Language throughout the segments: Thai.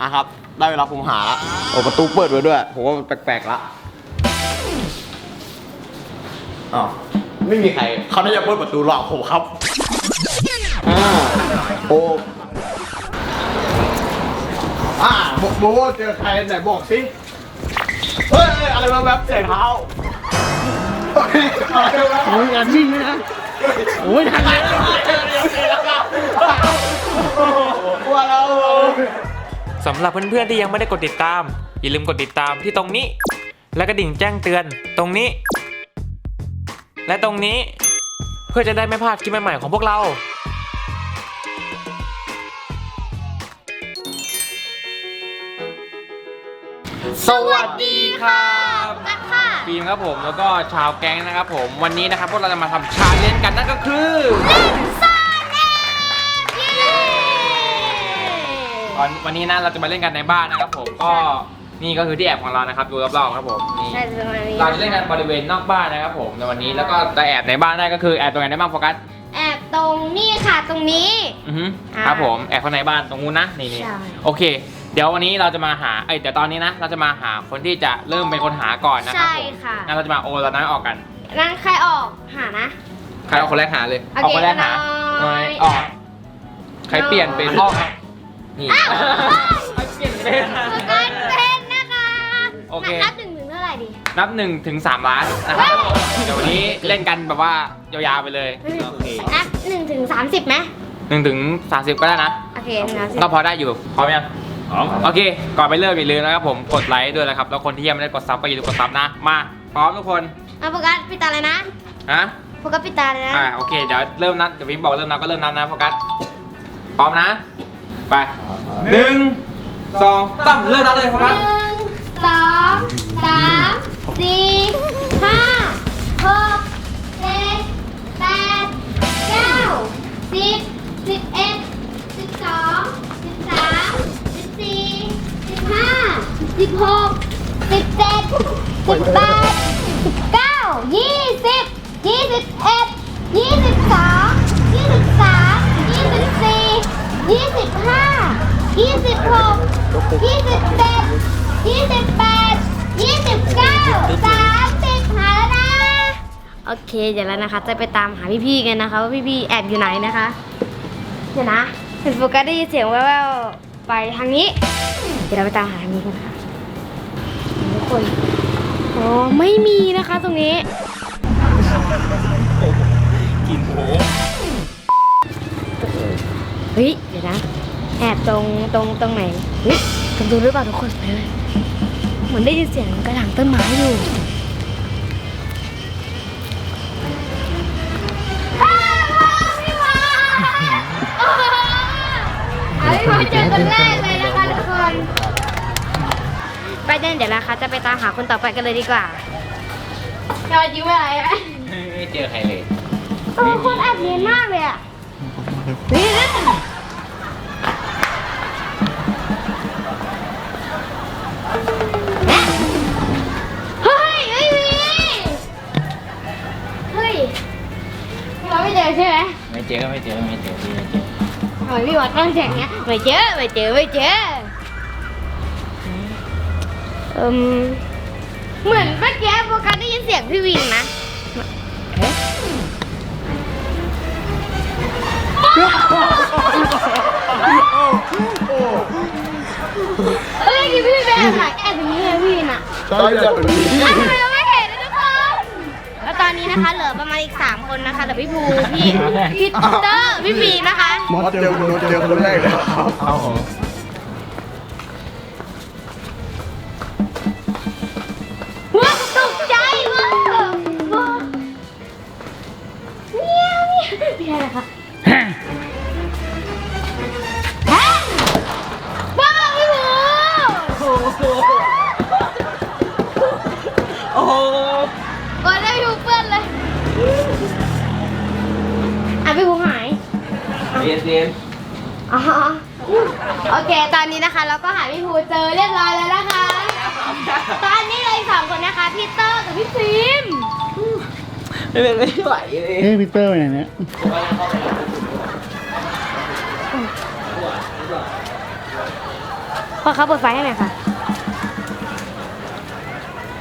อะครับ ได้เวลาผมหาละโอ้ประตูเปิดไว้ด้วย ผมว่ามันแปลกๆละอ๋อไม่มีใคร เขาน่าจะเปิดประตูหลอกผมครับอ่าโอ้อ่าโบโบเจอใครไหนบอกสิ เฮ้ย อะไรมาแบบเสียงเท้าเฮ้ยอะไรมาโอ้ยงานวิ่งเลยนะโอ้ยทันเลยกลัวแล้ว สำหรับเพื่อนๆที่ยังไม่ได้กดติดตาม อย่าลืมกดติดตามที่ตรงนี้ และกระดิ่งแจ้งเตือนตรงนี้ และตรงนี้เพื่อจะได้ไม่พลาดคลิปใหม่ๆของพวกเราสวัสดีครับนักค่ะฟิล์มครับผมแล้วก็ชาวแก๊งนะครับผมวันนี้นะครับพวกเราจะมาทำชาเลนจ์กันนั่นก็คือซ่อนแวันวันนี้นะเราจะมาเล่นกันในบ้านนะครับผมก็นี่ก็คือที่แอบของเรานะครับดูรอบๆครับผมนี่ใช่ประมาณนี้เราจะเล่นกันบริเวณนอกบ้านนะครับผมในวันนี้แล้วก็จะแอบในบ้านได้ก็คือแอบตรงไหนได้บ้างโฟกัสแอบตรงนี่ค่ะตรงนี้อือฮึอ่าครับผมแอบข้างในบ้านตรงนู้นนะนี่นี่ใช่โอเค เดี๋ยววันนี้เราจะมาหาเอ้ยเดี๋ยวตอนนี้นะ เราจะมาหาคนที่จะเริ่มเป็นคนหาก่อนนะครับใช่ผมค่ะงั้นเราจะมาโอเราน้อยออกกันนั้นใครออกหานะใครเอาคนแรกหาเลยโอเคคนแรกหาน้อยออกใครเปลี่ยนเป็นออก นี่อ้าวใครเปลี่ยนเป็นโฟกัสเป็นนะคะโอเค นับหนึ่งถึงเท่าไหร่ดี นับหนึ่งถึงสามล้านนะครับเดี๋ยววันนี้เล่นกันแบบว่ายาวๆไปเลยโอเคนับหนึ่งถึงสามสิบไหมหนึ่งถึงสามสิบก็ได้นะ โอเคหนึ่งถึงสามสิบก็พอได้อยู่พร้อมยังพร้อมโอเค ก่อนไปเริ่มอย่าลืมนะครับผมกดไลค์ด้วยนะครับ แล้วคนที่ยังไม่ได้กดซับก็อย่าลืมกดซับนะ มา พร้อมทุกคนเอาโฟกัสปิดตาเลยนะฮะโฟกัสปิดตาเลยนะ อ่าโอเค เดี๋ยวเริ่มนับเดี๋ยวพิมพ์บอกเริ่มนับก็เริ่มนับนะโฟกัส พร้อมนะ ไปหนึ่งสองสามเริ่มนับเลยโฟหกัสนึ่งสองสามสี่ห้าหกเจ็ดแปดเก้าสิบสิบเอ็ดสิบสองสิบสามสิบสี่สิบห้าสิบหกสิบเจ็ดสิบแปดสิบเก้ายี่สิบยี่สิบเอ็ดยี่สิบ ยี่สิบห้ายี่สิบหกยี่สิบเจ็ดยี่สิบแปดยี่สิบเก้าสามสิบหาแล้วนะโอเค เดี๋ยวแล้วนะคะ จะไปตามหาพี่ๆกันนะคะว่าพี่ๆแอบอยู่ไหนนะคะเดี๋ยวนะเห็นโฟกัสได้ยินเสียงแว่วๆไปทางนี้ เดี๋ยวเราไปตามหาทางนี้กันค่ะทุกคนอ๋อไม่มีนะคะตรงนี้กินโอ้ เฮ้ยเดี๋ยวนะ แอบตรงตรงตรงไหนเฮ้ยตรงดูหรือเปล่าทุกคนไปเลยเหมือนได้ยินเสียงกระถางต้นไม้อยู่อ้าวพี่วาเอาพี่วาเจอคนแรกเลยนะคะทุกคนไปเดินเดี๋ยวนะคะ จะไปตามหาคนต่อไปกันเลยดีกว่าเราจิ้มอะไรไหมไม่เจอใครเลยเออคนแอบเนียนมากเลยอะ นี่เฮ้ยไม่เฮ้ยเราไม่เจอใช่ไหมไม่เจอไม่เจอไม่เจอไม่เจอทำไมพี่วัดต้องแข่งเนี้ยไม่เจอไม่เจอไม่เจออืมเหมือนเมื่อกี้โฟกัสได้ยินเสียงพี่วินนะ เฮ้ยกี่พี่แบงค์หายแอบอย่างนี้เลยพี่น่ะใช่แบบนี้อ้วทำไมเราไม่เห็นเลยทุกคน แล้วตอนนี้นะคะเหลือประมาณอีก3คนนะคะเหลือพี่ภูพี่พี่เตอร์พี่ปีนะคะ มอสเจอคนเจอคนแรกเลยครับ พี่ภูหายเรียนเรียนอ๋อ โอเค ตอนนี้นะคะ เราก็หาพี่ภูเจอเรียบร้อยแล้วนะคะ ตอนนี้เลยสองคนนะคะ พี่เตอร์กับพี่ฟิล์มไม่เป็นไม่ไหวเลยเฮ้ยพีเตอร์ไปไหนเนี่ยเพ่อครับเปิดไฟให้หน่อยค่ะ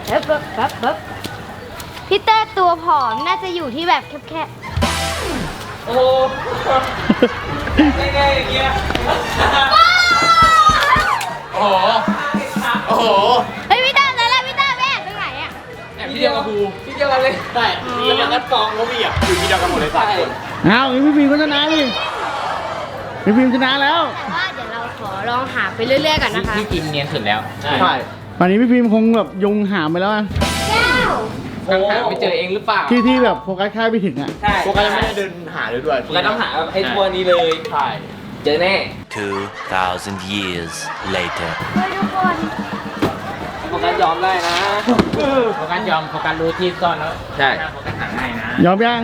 เอ๊บเอ๊บเอ๊บเอ๊บพี่เต้ตัวผอมน่าจะอยู่ที่แบบแคบ โอ้โหง่ายๆอย่างเงี้ยโอ้โหโอ้โหๆเฮ้ยพี่เต้นั่นแหละพี่เต้แม่ตรงไหนอะพี่เดียวกับภูพี่เดียวกันเลยใช่แล้วมันก็กองเขามีอะอยู่ที่เดียวกันหมดเลยสามคนเอาอย่างนี้พี่พิมก็ชนะดิพี่พิมชนะแล้วแต่ว่าเดี๋ยวเราขอลองหาไปเรื่อยๆก่อนนะคะ พี่กินเนียนสุดแล้ว ใช่ ตอนนี้พี่พิมคงแบบยุงหามไปแล้วอะเก้า กังหาไปเจอเองหรือเปล่าที่ที่แบบโฟกัสแค่ไปถึงอะ ใช่พวกกันยังไม่ได้เดินหาเลยด้วยเราต้องหาให้ทัวร์นี้เลยใช่เจอแน่ 2,000 years later. เฮ้ยทุกคนโฟกัสยอมได้นะโฟกัสยอมโฟกัสรู้ที่ซ่อนแล้วใช่โฟกัสหาง่ายนะยอมยัง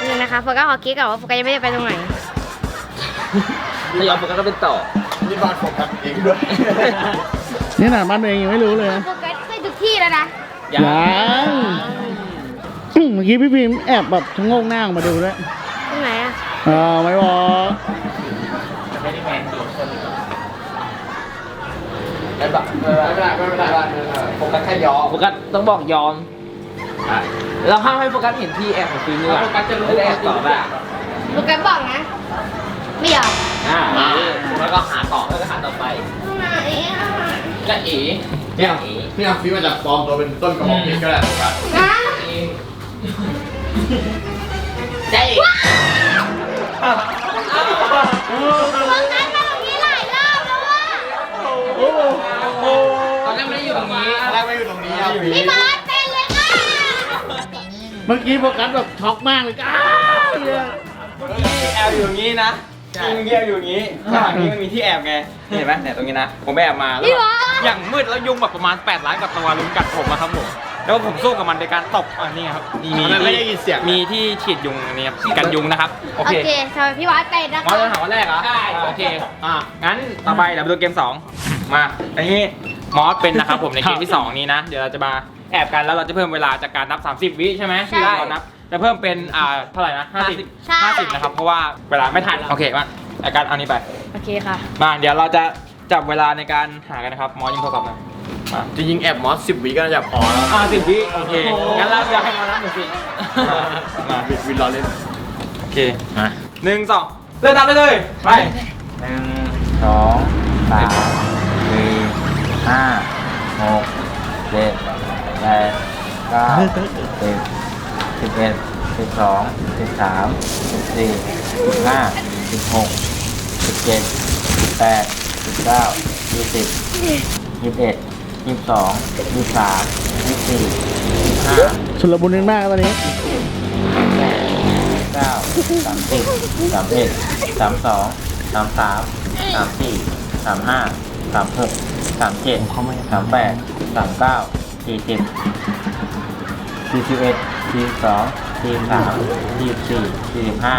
นี่นะคะโฟกัสขอคิดก่อนว่าโฟกัสยังไม่ได้ไปตรงไหนถ้ายอมโฟกัสก็เป็นต่อนี่บ้านโฟกัสเองด้วยนี่หนาบ้านตัวเองยังไม่รู้เลยนะโฟกัสไปทุกที่แล้วนะ ยังอืมเมื่อกี้พี่พิมแอบแบบชะโงกหน้าออกมาดูด้วยตรงไหนอะเออไม่บอกไม่ได้แมนดูไม่แบบไม่เป็นไรไม่เป็นไรไม่เป็นไรโฟกัสแค่ยอมโฟกัสต้องบอกยอมเราห้ามให้โฟกัสเห็นที่แอบของฟิล์มด้วยโฟกัสจะรู้แอบต่อได้โฟกัสบอกนะ ไม่ยอมอ่าแล้วก็หาต่อแล้วก็หาต่อไปตรงไหนอะก็เอ๋ เนี่ยพี่อาฟิวมาจากฟอร์มตัวเป็นต้นกระบอกเพชรก็ได้โฟกัสนะได้โฟกัสมาตรงนี้หลายรอบแล้วว่ะตอนแรกไม่ได้อยู่ตรงนี้แรกไม่อยู่ตรงนี้อะพี่บอสเป็นเลยค่ะเมื่อกี้โฟกัสแบบช็อกมากเลยอ้าวเนี่ยแอบอยู่อย่างนี้นะจริงแอบอยู่อย่างนี้ข้างหลังนี้มันมีที่แอบไงเห็นไหมเนี่ยตรงนี้นะผมแอบมาแล้วพี่บอส อย่างมืดแล้วยุงแบบประมาณ 8 ล้านกับตัวลุมกัดผมมาครับผมแล้วผมสู้กับมันในการตบอันนี้ครับมีมันไม่ได้ยินเสียงมีที่ฉีดยุงอันนี้ครับกันยุงนะครับโอโอเคเคทำไมพี่บอสเป็นนะมอคะสจะถามวันแรกเหรอใช่โอเคอะงั้นต่อไปเดี๋ยวไปดูเกม2มาอันนี้มอสเป็นนะครับผมในเกมที่2นี้นะเดี๋ยวเราจะมาแอบกันแล้วเราจะเพิ่มเวลาจากการนับ 30 วิใช่ไหมที่เรานับจะเพิ่มเป็นอ่าเท่าไหร่นะ50 50นะครับเพราะว่าเวลาไม่ทันโอเคมาอาการเอานี้ไป โอเคค่ะ มาเดี๋ยวเราจะ จับเวลาในการหากันนะครับ มอสยิงโทรศัพท์หนะมาจริงๆแอบมอสสิบวิก็น่าจะพอแล้วอ่าสิบวิโอเค งั้นเราจะให้มอสนับหนึ่งสิมาวินวินรอเล่น โอเคมาหนึ่งสองเริ่มนับได้เลย ไปหนึ่งสองสามสี่ห้าหกเจ็ดแปดเก้าสิบสิบเอ็ดสิบสองสิบสามสิบสี่สิบห้าสิบหกสิบเจ็ดสิบแปด สิบเก้ายี่สิบยี่สิบเอ็ดยี่สิบสองยี่สิบสามยี่สิบสี่ยี่สิบห้าชุลมุนกันมากตอนนี้สิบแปดสิบเก้าสามสิบสามเอ็ดสามสองสามสามสามสี่สามห้าสามหกสามเจ็ดสามแปดสามเก้าสี่สิบสี่สิบเอ็ดสี่สิบสองสี่สิบสามสี่สิบสี่สี่สิบห้า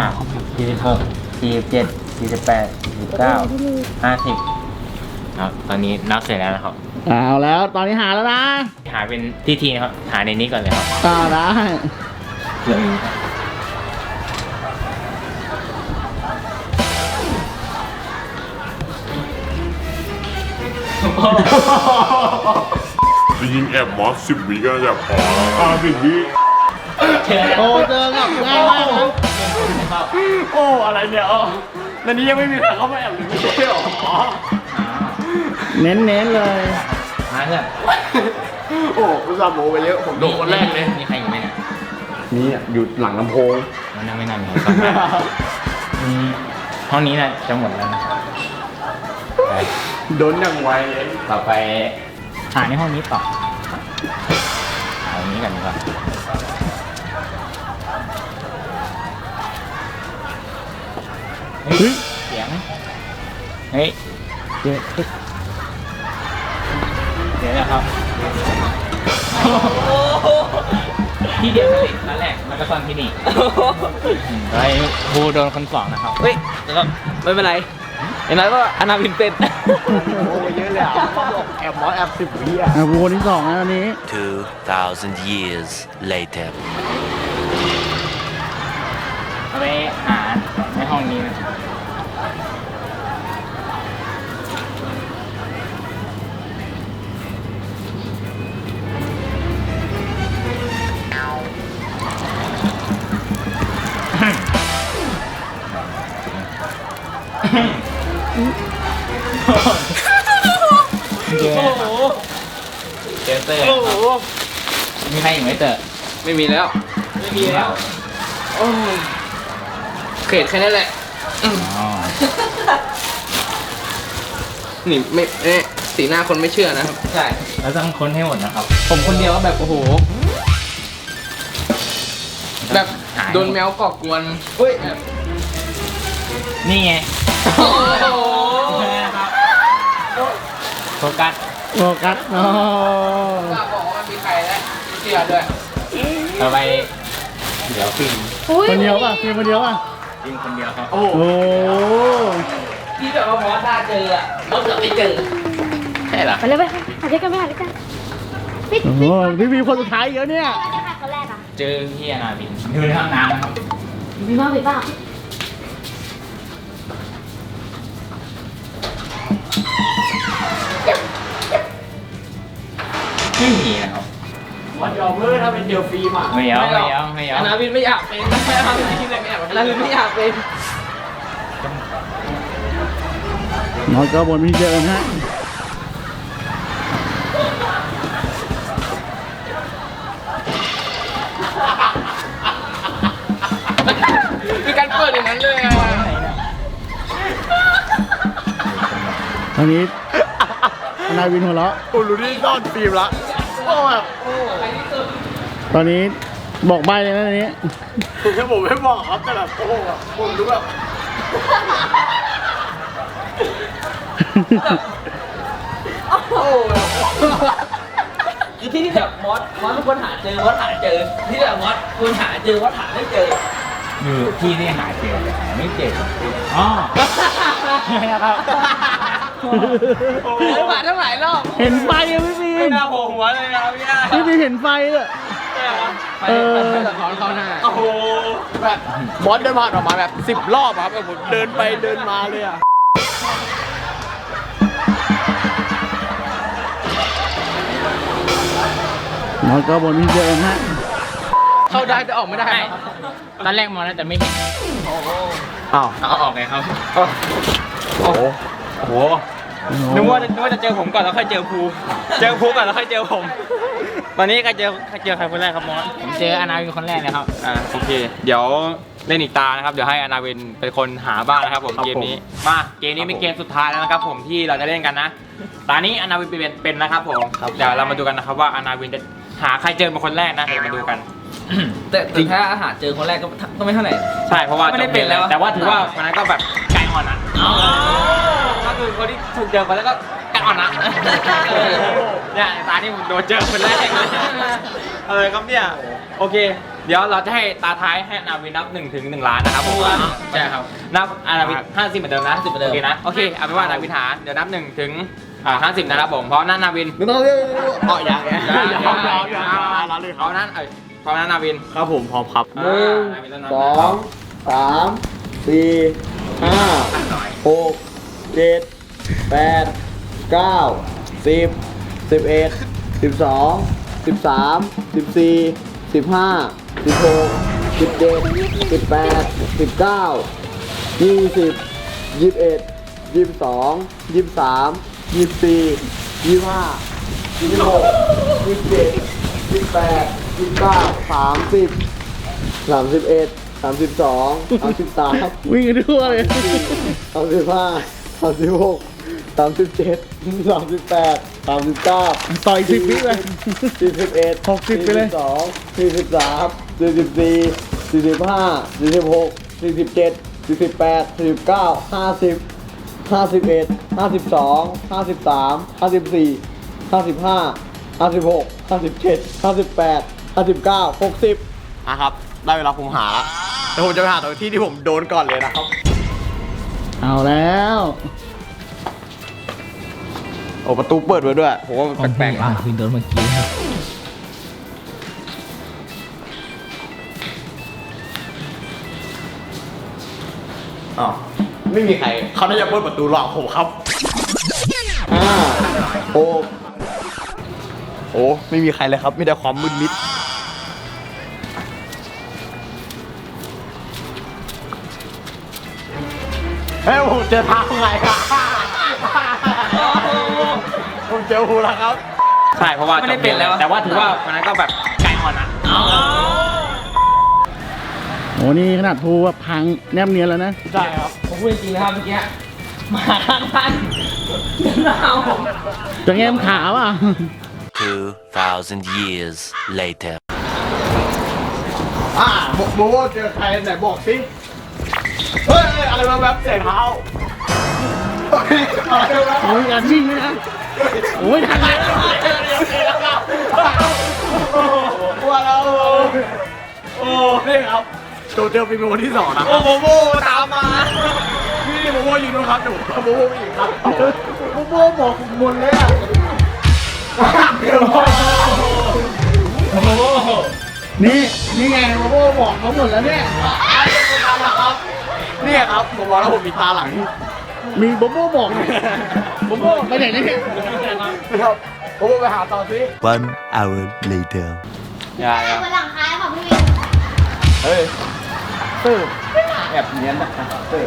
สี่สิบหกสี่สิบเจ็ดสี่สิบแปดสี่สิบเก้าห้าสิบ ครับ ตอนนี้นับเสร็จแล้วนะครับ เอาแล้วตอนนี้หาแล้วนะ หาเป็นที่ทีนะครับ หาในนี้ก่อนเลยครับอ่าได้จริงๆแอบมอสสิบวิก็น่าจะพอห้าสิบวิโอ้เจอกับง่ายมากนะโอ้ อะไรเนี่ยอ๋อในนี้ยังไม่มีใครเข้ามาแอบหรือไม่ใช่หรออ๋อ เน้นเน้นๆเลย มาเถอะโอ้คุณซาโมไปเยอะ ผมโดนคนแรกเลยมีใครอยู่ไหมเนี่ยนี่อยู่หลังลำโพง มันยังไม่นานครับอืมห้องนี้นะจะหมดแล้วนะครับไปโดนอย่างไวเลยต่อไปหาในห้องนี้ต่อเอาอันนี้กันดีกว่าเฮ้ยเสียงเฮ้ยเดี๋ยว เดี๋ยวนะครับ ที่เดียวกันเลยนั่นแหละแล้วก็ซ่อนที่นี่อืมไอ้ภูโดนคนสองนะครับ เฮ้ยแล้วก็ไม่เป็นไรเห็นไหมว่าอนาวินเป็นโอ้เยอะเลยอะแอบมอสแอบสิบวิอะอะวนที่สองนะตอนนี้ 2,000 years later. เอาไปหาในห้องนี้นะ ตอร์โอ้โหมีใครอยู่ไหมเตอร์ไม่มีแล้วไม่มีแล้วโอ้ยเขตแค่นั้นแหละอ๋อนี่ไม่เอ๊ะสีหน้าคนไม่เชื่อนะครับ ใช่แล้วต้องค้นให้หมดนะครับ ผมคนเดียวก็แบบโอ้โห แบบหายโดนแมวก่อกวนเฮ้ยแบบนี่ไงโอ้โห โฟกัส โฟกัสอ๋อกล้าบอกว่ามันมีใครแล้วไม่เชื่อด้วยต่อไปเดี๋ยวฟิล์มอุ้ยคนเดียวป่ะเพียงคนเดียวป่ะฟิล์มคนเดียวครับ โอ้โหที่แบบว่าพอถ้าเจออะเราจะไม่เจอใช่เหรอไปเลยไปหาด้วยกันไปหาด้วยกันปิดโอ้โหพี่พีคนสุดท้ายเยอะเนี่ยใครจะหาคนแรกอะเจอพี่อนาบินอยู่ในห้องน้ำนะครับมีบ้างมีบ้าง วันยอมเลยถ้าเป็นเดียวฟิล์มอะไม่เอาไม่เอาไม่เอาอนาวินไม่อยากเป็นไม่เอาไม่คิดอะไรไม่อยากเป็นอนาวินไม่อยากเป็นน้อยก็บนพี่เจอนะฮะมีการเปิดอย่างนั้นเลยอะตอนนี้นายวินหัวเราะกูรู้ที่ซ่อนฟิล์มละโอ้แบบ ตอนนี้บอกใบเลยนะอันนี้คือแค่ผมไม่บอกครับแต่แบบโอ้โหแบบผมรู้แบบโอ้โหคือที่นี่แบบมอสมอสเป็นคนหาเจอมอสหาเจอ ที่แบบมอสคุณหาเจอมอสหาไม่เจอ อยู่ที่ที่หาเจอแต่หาไม่เจออ๋อนะครับทั้งหลายทั้งหลายรอบเห็นไฟอะพี่พีไม่น่าโผล่หัวเลยนะพี่อา พี่พีเห็นไฟเลยไป เออไปสะท้อนเข้าหน้าโอ้โหแบบบอสเดินผ่านออกมาแบบสิบรอบอะครับแบบผมเดินไปเดินมาเลยอะน้อยก็บนพี่เจอนะฮะเข้าได้แต่ออกไม่ได้ไม่ตอนแรกมองแล้วแต่ไม่เห็นอ้าวเอาออกไงครับ โอ้โหโอ้โหนึกว่าจะนึกว่าจะเจอผมก่อนแล้วค่อยเจอภู เจอภูก่อนแล้วค่อยเจอผม ตอนนี้ใครเจอใครเจอใครคนแรกครับมอสผมเจออนาวินคนแรกเลยครับ อ่าโอเค เดี๋ยวเล่นอีกตานะครับเดี๋ยวให้อนาวินเป็นคนหาบ้างนะครับผมเกมนี้มาเกมนี้เป็นเกมสุดท้ายแล้วนะครับผมที่เราจะเล่นกันนะตอนนี้อนาวินเป็นเป็นนะครับผมเดี๋ยวเรามาดูกันนะครับว่าอนาวินจะหาใครเจอเป็นคนแรกนะเดี๋ยวมาดูกัน แต่แต่ถ้าอาหารเจอคนแรกก็ก็ไม่เท่าไหร่ ใช่เพราะว่าไม่ได้เป็นแล้ว แต่ว่าถือว่าวันนั้นก็แบบไก่อ่อนอะก็คือคนที่ถูกเจอคนแล้วก็ ไก่อ่อนอะเนี่ยตาที่ผมโดนเจอคนแรกอะไรครับเนี่ยโอเค เดี๋ยวเราจะให้ตาท้ายให้อนาวินนับ1นถึงหล้านนะครับผมใช่ครับนับอนาวินห้าสิบเหมือนเดิมนะ50เหมือนเดิมโอเคนะโอเคเอาเป็นว่าอนาวินหาเดี๋ยวนับหนึ่งถึงอ่าห้าสิบนะครับผมเพราะนั้นนาวินไม่ต้องเรียกอ๋อยังยัยังงยังยังยังเอายังเอาเลยเขานั้นเอ้ยเพราะนั้นนาวินครับผมพร้อมครับหนึ่งสองสามสี่ห้าหกเจ็ดแปด เก้าสิบสิบเอ็ดสิบสองสิบสามสิบสี่สิบห้าสิบหกสิบเจ็ดสิบแปดสิบเก้ายี่สิบยี่สิบเอ็ดยี่สิบสองยี่สิบสามยี่สิบสี่ยี่สิบห้ายี่สิบหกยี่สิบเจ็ดยี่สิบแปดยี่สิบเก้าสามสิบสามสิบเอ็ดสามสิบสองสามสิบสามวิ่งกันทั่วเลยสามสิบห้าสามสิบหก สามสิบเจ็ดสามสิบแปดสามสิบเก้าต่อยสิบวิเลย สี่สิบเอ็ดหกสิบไปเลย สองสี่สิบสามสี่สิบสี่สี่สิบห้าสี่สิบหกสี่สิบเจ็ดสี่สิบแปดสี่สิบเก้าห้าสิบห้าสิบเอ็ดห้าสิบสองห้าสิบสามห้าสิบสี่ห้าสิบห้าห้าสิบหกห้าสิบเจ็ดห้าสิบแปดห้าสิบเก้าหกสิบอะครับ ได้เวลาผมหาแล้วแต่ผมจะไปหาตรงที่ที่ผมโดนก่อนเลยนะครับ เอาแล้ว โอ้ประตูเปิดไว้ด้วย ผมว่ามันแปลกๆนะวินโดนเมื่อกี้ครับอ๋อไม่มีใครเขาน่าจะเปิดประตูหลอกผมครับห้าหกโอ้ไม่มีใครเลยครับมีแต่ความมืดมิดเฮ้ยผมเจอทางไงครับผมเจอหูแล้วครับ ใช่เพราะว่าไม่ได้เป็นแล้ว แต่ว่าถือว่าวันนั้นก็แบบไก่อ่อนอะโอ้นี่ขนาดภูแบบพังแนบเนียนแล้วนะ ใช่ครับ ผมพูดจริงๆนะครับเมื่อกี้หมาข้างบ้านเดินมาเอาผมจะแง้มขาว่ะ 2,000 years later. อ่าโบโบโบเจอใครไหนบอกสิเฮ้ยเฮ้ย อะไรมาแบบเสียเท้าเฮ้ยอะไรมาโอ้ยการวิ่งด้วยนะ โอ้ยทันเลยว่าแล้วโอ้นี่ครับโจเจอปีเป็นที่สองนะโอ้โบโบตามมานี่โบโบอยู่นู่นครับหนูโบโบไม่อยู่ครับโบโบบอกหมดเลยอะเดี๋ยวโบโบนี่นี่ไงโบโบบอกเขาหมดแล้วเนี่ยนี่ครับผมบอกแล้วผมมีตาหลังมีโบโบบอก เนี่ยโบโบไปไหนเนี่ยครับโบโบไปหาต่อสิ One hour later. อย่าอย่าบนหลังคาค่ะพี่วินเฮ้ยตื้อแอบเนียนนะตื้อ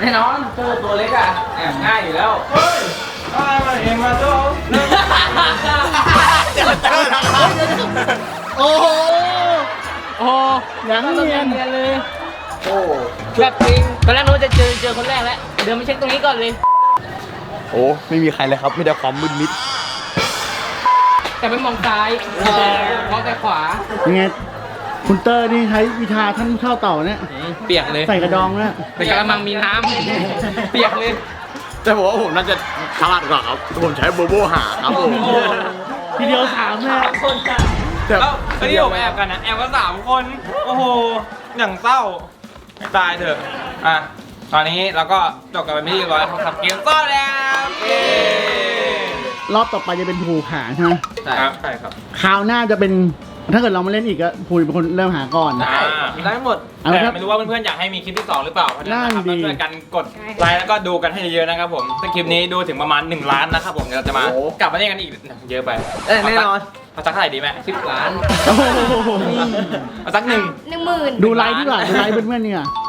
แน่นอนเจอตัวเล็กอะแอบง่ายอยู่แล้วโอ้โหโอ้ยังเนียนเรียนเลย โอ้แบบจริงตอนแรกนึกว่าจะเจอเจอคนแรกแล้ว เดินมาเช็คตรงนี้ก่อนเลย โอ้ไม่มีใครเลยครับมีแต่ความมืดมิด แต่ไม่มองซ้ายมองแต่ขวา ยังไง คุณเตอร์นี่ใช้วิชาท่านเข้าเต่าเนี่ย เปียกเลยใส่กระดองเนี่ยเป็นกระมังมีน้ำเปียกเลย แต่ผมว่าผมน่าจะฉลาดกว่าครับ ผมใช้โบโบหาครับผมทีเดียวสามเลยแต่แล้วก็ที่ผมแอบกันนะแอบกันสามคน โอ้โห อย่างเศร้าไม่ตายเถอะ อะ ตอนนี้เราก็จบกันไปไม่เรียบร้อยครับกับเกมซ่อนแล้วเย้รอบต่อไปจะเป็นภูหาใช่ไหมครับใช่ครับคราวหน้าจะเป็นถ้าเกิดเรามาเล่นอีกก็ภูเป็นคนเริ่มหาก่อน ได้ได้หมดเอาละคแต่รับไม่รู้ว่าเพื่อนๆอยากให้มีคลิปที่2หรือเปล่าเพราะฉะนั้นนะครับนั่นดีมาช่วยกันกดไลค์แล้วก็ดูกันให้เยอะๆนะครับผมถ้าคลิปนี้ดูถึงประมาณ 1 ล้านนะครับผมเดี๋ยวเราจะมากลับมาเล่นกันอีกเยอะไปเอ้ยแน่นอน เอาสักเท่าไหร่ดีไหมสิบล้านโอ้โหเอาสักหนึ่ง หนึ่งหมื่นดูไลฟ์ดีกว่าดูไลฟ์เพื่อนๆเนี่ยล้านหนึ่ง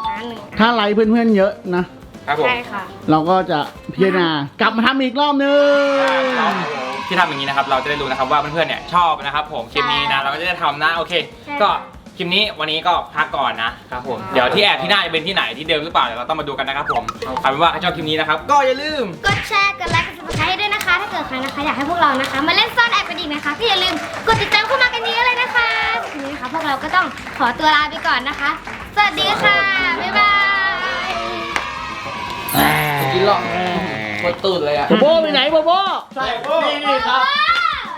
ถ้าไลฟ์เพื่อนๆเยอะนะ ครับผมใช่ค่ะ เราก็จะพิจารณากลับมาทำอีกรอบนึง ที่ทำอย่างนี้นะครับ เราจะได้รู้นะครับว่าเพื่อนๆเนี่ยชอบนะครับ ผมคลิปนี้นะ เราก็จะได้ทำนะโอเค ใช่ก็คลิปนี้วันนี้ก็พักก่อนนะครับผมเดี๋ยวที่แอบที่หน้าจะเป็นที่ไหนที่เดิมหรือเปล่าเดี๋ยวเราต้องมาดูกันนะครับผมเอาเป็นว่าใครชอบคลิปนี้นะครับ ก็อย่าลืม กดแชร์ กดไลค์ กดซับสไครต์ด้วยนะคะ ถ้าเกิดใครนะคะอยากให้พวกเรานะคะ มาเล่นซ่อนแอบกันอีกนะคะก็อย่าลืมกดติดตามเข้ามากันเยอะเลยนะคะทีนี้นะคะพวกเราก็ต้องขอตัวลาไปก่อนนะคะ สวัสดีค่ะ บ๊ายบายกิน หรอกหมดตูดเลยอะโบโบไปไหนโบโบใช่นี่ครับ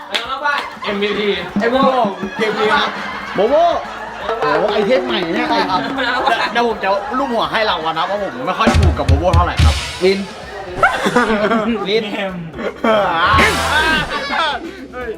ไปนอกบ้าน MVP ไอ้โบโบเกมนี้ครับโบโบโอ้ไอเทมใหม่เนี่ยใช่ครับเดี๋ยวผมจะลูกหัวให้เราวันนะเพราะผมไม่ค่อยถูกกับโบโบเท่าไหร่ครับลินลินเฮ้ย